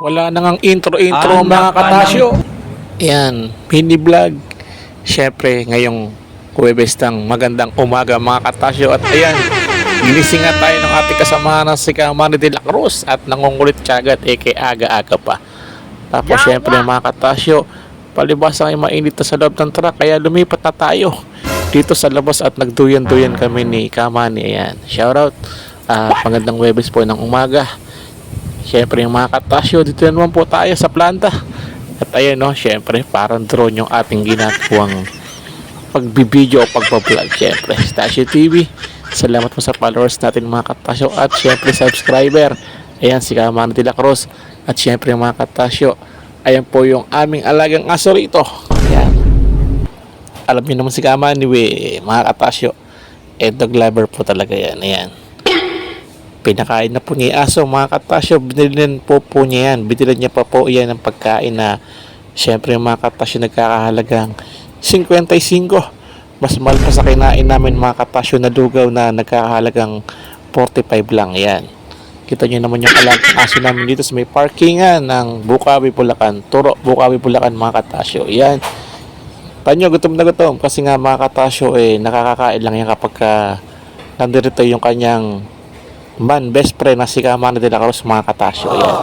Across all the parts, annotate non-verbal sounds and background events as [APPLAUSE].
Wala nang intro-intro Anak mga ka katasyo. Yan, mini vlog. Siyempre, ngayong Huwebes ng magandang umaga mga katasyo. At ayan, ginising nga tayo ng ating kasama na si Kamani de la Cruz at nangungulit kagat eke aga-aga pa. Tapos Yawa! siyempre mga katasyo, palibas ang mainit na sa loob ng truck kaya lumipat na tayo dito sa labas at nagduyan-duyan kami ni Kamani. Ayan, shoutout. Ah, magandang Huwebes po ng umaga. Siyempre yung mga katasyo, dito na naman po tayo sa planta. At ayan no, siyempre parang drone yung ating ginagawang pagbibideo o pagbablog. Siyempre, Stasio TV. Salamat po sa followers natin mga katasyo at siyempre subscriber. Ayan si Kamano de la Cruz. At siyempre mga katasyo, ayan po yung aming alagang aso rito. Ayan. Alam niyo naman si Kamani, we, mga katasyo. Eh, dog lover po talaga yan. Ayan pinakain na po yung aso mga katasyo binilin po po niya yan. Binilan niya pa po yan ng pagkain na syempre mga katasyo nagkakahalagang 55 mas mahal pa sa kinain namin mga katasyo na lugaw na nagkakahalagang 45 lang. Yan. Kita nyo naman yung alagang aso namin dito sa may parkingan ng Bukawi Bulacan. Turo Bukawi Bulacan mga katasyo. Yan. Tanyo, gutom na gutom. Kasi nga mga katasyo eh nakakakain lang yan kapag ka nandito yung kanyang man best friend na si Kamana de la Cruz mga katasyo yan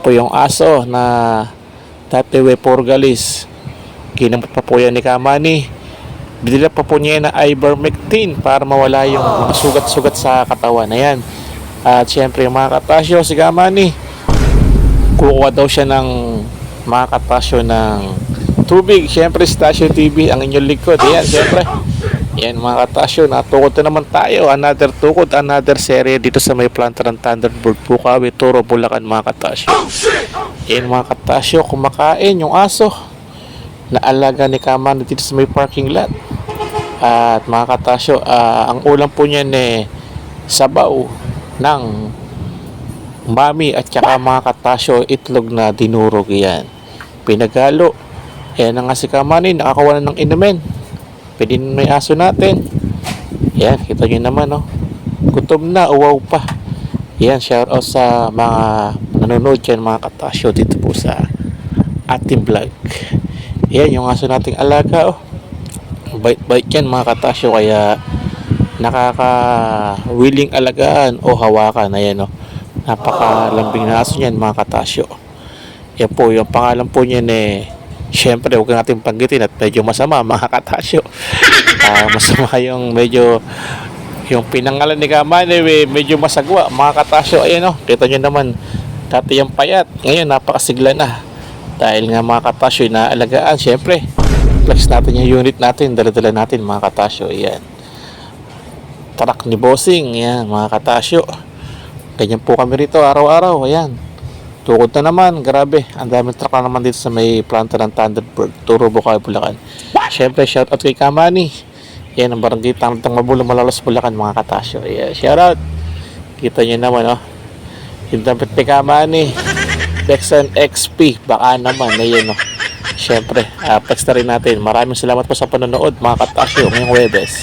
po yung aso na dati we porgalis. Ginamot pa po yan ni Kamani. Binila pa po niya na ivermectin para mawala yung sugat-sugat sa katawan. Na yan at syempre mga katasyo si Kamani. Kukuha daw siya ng mga katasyo ng tubig. Syempre Stasyo TV ang inyong likod. Yan syempre yan mga katasyo, natukod na naman tayo. Another tukod, another serye dito sa may planta ng Thunderbird Bukawi, Toro, Bulacan mga katasyo. Yan mga katasyo, kumakain yung aso na alaga ni Kaman dito sa may parking lot. At mga katasyo, ah, ang ulam po niyan eh sabaw ng mami at saka mga katasyo itlog na dinurog yan. Pinagalo. Yan ang nga si Kamani, nakakuha na ng inumin. Pwede may aso natin. Yan, kita nyo naman, no? Gutom na, uwaw pa. Yan, shout out sa mga nanonood dyan, mga katasyo dito po sa ating vlog. Yan, yung aso nating alaga, oh. Bait-bait yan, mga katasyo, kaya nakaka-willing alagaan o hawakan. Ayan, oh. Napakalambing na aso niyan, mga katasyo. Yan po, yung pangalan po niyan eh, Siyempre, huwag natin panggitin at medyo masama [LAUGHS] mga katasyo. Ah, masama yung medyo yung pinangalan ni Kamane eh, medyo masagwa mga katasyo. Ayan o, kita nyo naman dati yung payat. Ngayon napakasigla na. Dahil nga mga katasyo inaalagaan. Siyempre, flex natin yung unit natin. Dala-dala natin mga katasyo. Ayan. Tarak ni Bossing. Ayan mga katasyo. Ganyan po kami rito araw-araw. Ayan. Tukod na naman, grabe. Ang daming truck na naman dito sa may planta ng Thunderbird, Turo, Bukawi, Bulacan. Siyempre, shout out kay Kamani. Yan ang barangay Tangtang Mabulo, Malalas, Bulacan, mga katasyo. Yeah, shout out. Kita nyo naman, oh. Yung dapat ni Kamani. Dexan XP, baka naman, ayan, oh. Siyempre, uh, text na rin natin. Maraming salamat po sa panonood, mga katasyo, ngayong Webes.